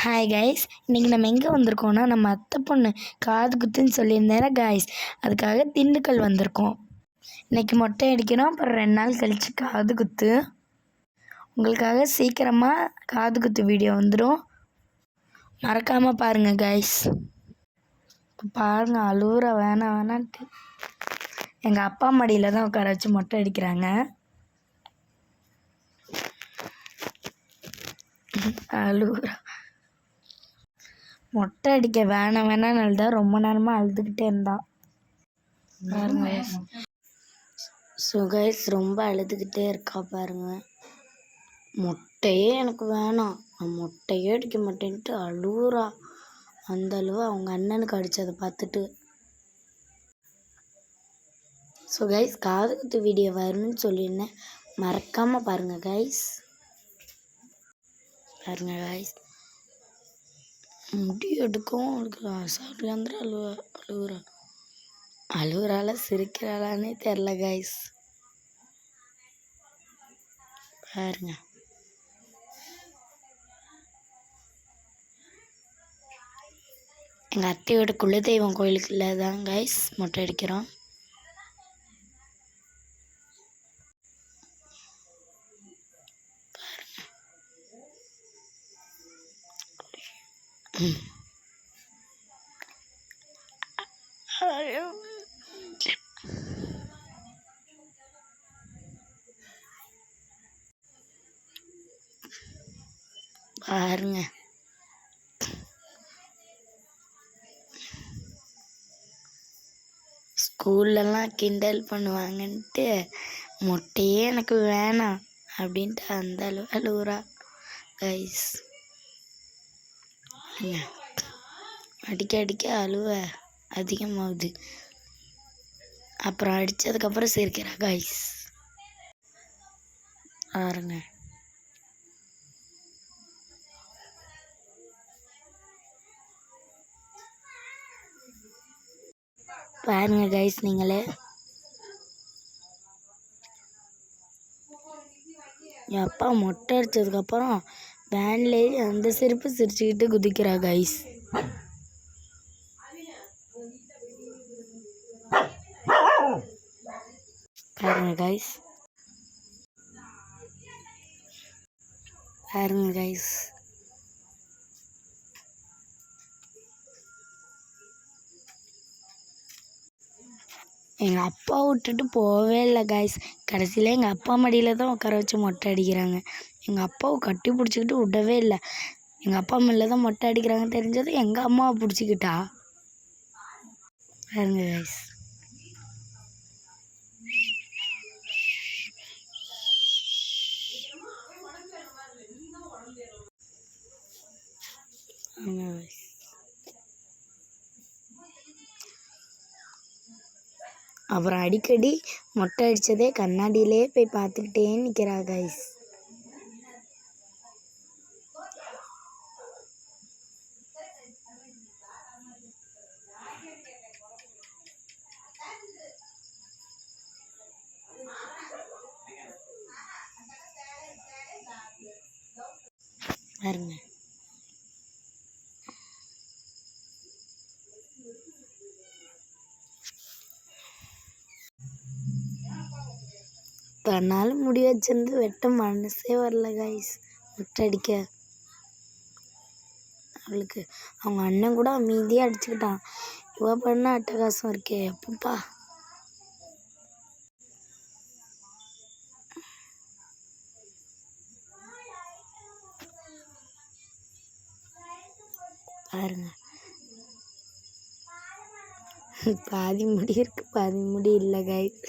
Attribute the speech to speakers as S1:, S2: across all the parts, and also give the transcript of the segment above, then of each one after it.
S1: Hi guys இன்றைக்கி நம்ம எங்கே வந்திருக்கோம்னா நம்ம அத்தை பொண்ணு காது குத்துன்னு சொல்லியிருந்தேன் கைஸ் அதுக்காக திண்டுக்கல் வந்திருக்கோம். இன்றைக்கி மொட்டை அடிக்கிறோம் அப்புறம் ரெண்டு நாள் கழித்து காது குத்து. உங்களுக்காக சீக்கிரமாக காது குத்து வீடியோ வந்துடும் மறக்காமல் பாருங்கள் கைஸ் இப்போ பாருங்கள் அழுவுற வேணாம் வேணான்ட்டு. எங்கள் அப்பா மடியில் தான் உட்கார வச்சு மொட்டை அடிக்கிறாங்க. அழுவுறா. மொட்டை அடிக்க வேணாம் வேணாம்னு அழுதா ரொம்ப நேரமாக அழுதுகிட்டே இருந்தான் பாருங்க. சுகைஸ் ரொம்ப அழுதுகிட்டே இருக்கா பாருங்க. மொட்டையே எனக்கு வேணாம். நான் மொட்டையே அடிக்க மாட்டேன்ட்டு அழுவுறா. அந்த அழுவ அவங்க அண்ணனுக்கு அடித்ததை பார்த்துட்டு. ஸோ கைஸ் காது குத்து வீடியோ வரணும்னு சொல்லியிருந்தேன். மறக்காமல் பாருங்கள் கைஸ் பாருங்க கைஸ் முடி எடுக்கவும் அவளுக்கு சாப்பிட்டு அழுவ அழுகுறா அழுகுறாளா சிரிக்கிறாளானே தெரில கைஸ் பாருங்க. எங்கள் அத்தையோட குலதெய்வம் கோயிலுக்குள்ளே தான் கைஸ் மொட்டை அடிக்கிறோம். பாருங்க. ஸ்கூல்லலாம் கிண்டல் பண்ணுவாங்கன்ட்டு மொட்டையே எனக்கு வேணாம் அப்படின்ட்டு அந்த அளவு அழுகுறா கைஸ் அடிக்க அடிக்க அழுவ அதிகமாகுது. அப்புறம் அடித்ததுக்கப்புறம் சிரிக்கிறா காய்ஸ் பாருங்க. பாருங்க கைஸ் நீங்களே. என் அப்பா மொட்டை அடித்ததுக்கப்புறம் வேன்லேயே அந்த சிரிப்பு சிரிச்சுக்கிட்டு குதிக்கிறா கைஸ் பாருங்க கைஸ் பாருங்க கைஸ் எங்கள் அப்பா விட்டுட்டு போகவே இல்லை காய்ஸ் கடைசியில் எங்கள் அப்பா மடியில் தான் உட்கார வச்சு மொட்டை அடிக்கிறாங்க. எங்கள் அப்பாவை கட்டி பிடிச்சிக்கிட்டு விடவே இல்லை. எங்கள் அப்பா மடியில் தான் மொட்டை அடிக்கிறாங்க தெரிஞ்சது எங்கள் அம்மாவை பிடிச்சிக்கிட்டா? பாருங்க கைஸ் அப்புறம் அடிக்கடி மொட்டை அடித்ததே கண்ணாடியிலே போய் பார்த்துக்கிட்டே நிற்கிறா கைஸ் பாருங்க. கண்ணால் முடி வச்சிருந்து வெட்ட மனசே வரல கைஸ் முட்டடிக்க. அவளுக்கு அவங்க அண்ணன் கூட அமைதியாக அடிச்சுக்கிட்டான். இவ பண்ண அட்டகாசம் இருக்கே எப்பப்பா? பாருங்க. பாதி முடி இருக்கு பாதி முடி இல்லை கைஸ்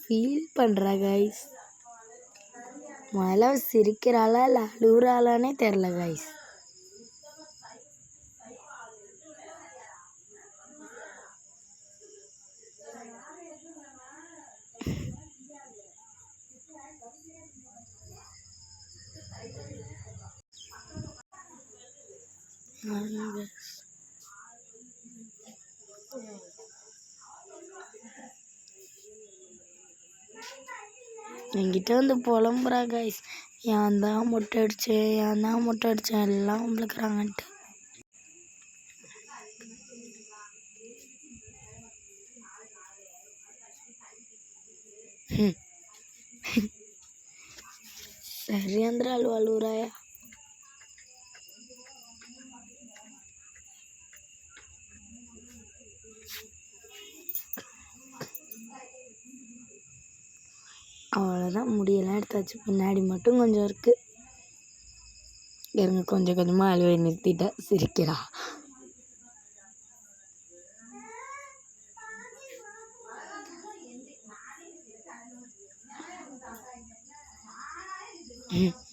S1: ஃபீல் பண்ணுறா கைஸ் முதல்ல சிரிக்கிறாளா இல்லை அழுகுறாளானே தெரில கைஸ் என்கிட்ட வந்து புலம்புறா கைஸ் ஏன் தான் மொட்டை அடித்தேன் ஏன் தான் மொட்டை அடித்தேன் எல்லாம் உங்களுக்குறாங்கன்ட்டு சரி அந்த அழுவ அழுவுறாயா அவ்வளோதான். முடியெல்லாம் எடுத்தாச்சு. பின்னாடி மட்டும் கொஞ்சம் இருக்குது இருங்க கொஞ்சம் கொஞ்சமாக அழுவை நிறுத்திட்டா சிரிக்கிறா. mm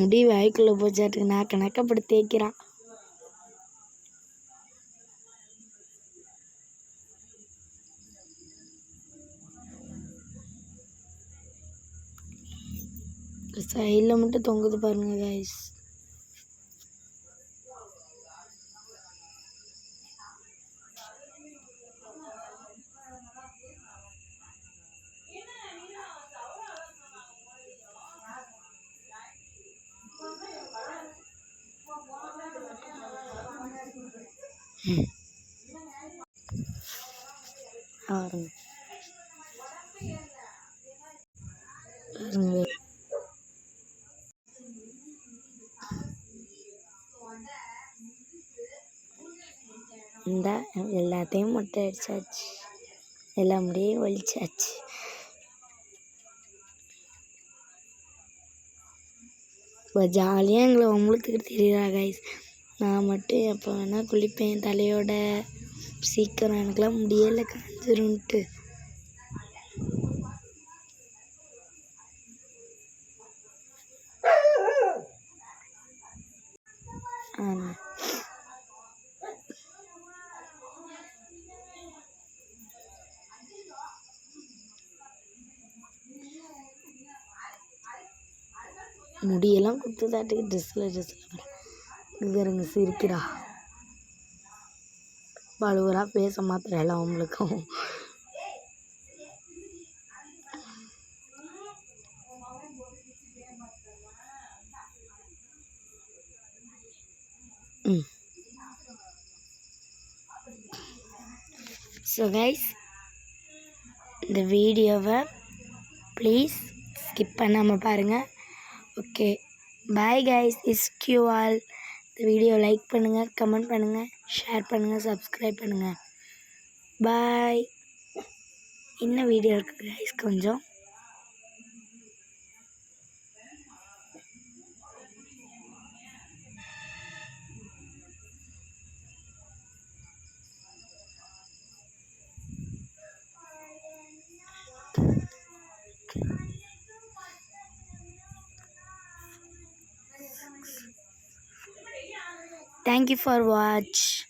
S1: முடி வாய்க்குள்ளே போச்சாட்டுக்கு நான் நக்கப்படி தேய்க்கிறான். சைடில் மட்டும் தொங்குது பாருங்க காய்ஸ் பாருங்க இந்த எல்லாத்தையும் மொட்டை அடிச்சாச்சு எல்லா முடியும் ஒழிச்சாச்சு. இப்போ ஜாலியாக எங்களை உங்களுக்கு தெரியுதா கைஸ் நான் மட்டும் எப்போ வேணால் குளிப்பேன். தலையோட சீக்கிரம் எனக்குலாம் முடியலை காஞ்சிரும்ன்ட்டு ஆமாம் முடியெல்லாம் குத்துதாட்டுக்கு ட்ரெஸ்ஸில் ட்ரெஸ்ஸில் இது இருங்க சிரிக்கிறா. பழுவரா பேச மாத்திரையில அவங்களுக்கும். ம். ஸோ கைஸ் இந்த வீடியோவை ப்ளீஸ் ஸ்கிப் பண்ணாமல் பாருங்கள் ஓகே பாய் கைஸ் இஸ் கியூ ஆல் வீடியோ லைக் பண்ணுங்கள் கமெண்ட் பண்ணுங்கள் ஷேர் பண்ணுங்கள் சப்ஸ்கிரைப் பண்ணுங்கள் பாய். இன்னும் வீடியோ இருக்குது கைஸ் கொஞ்சம். Thank you for watch.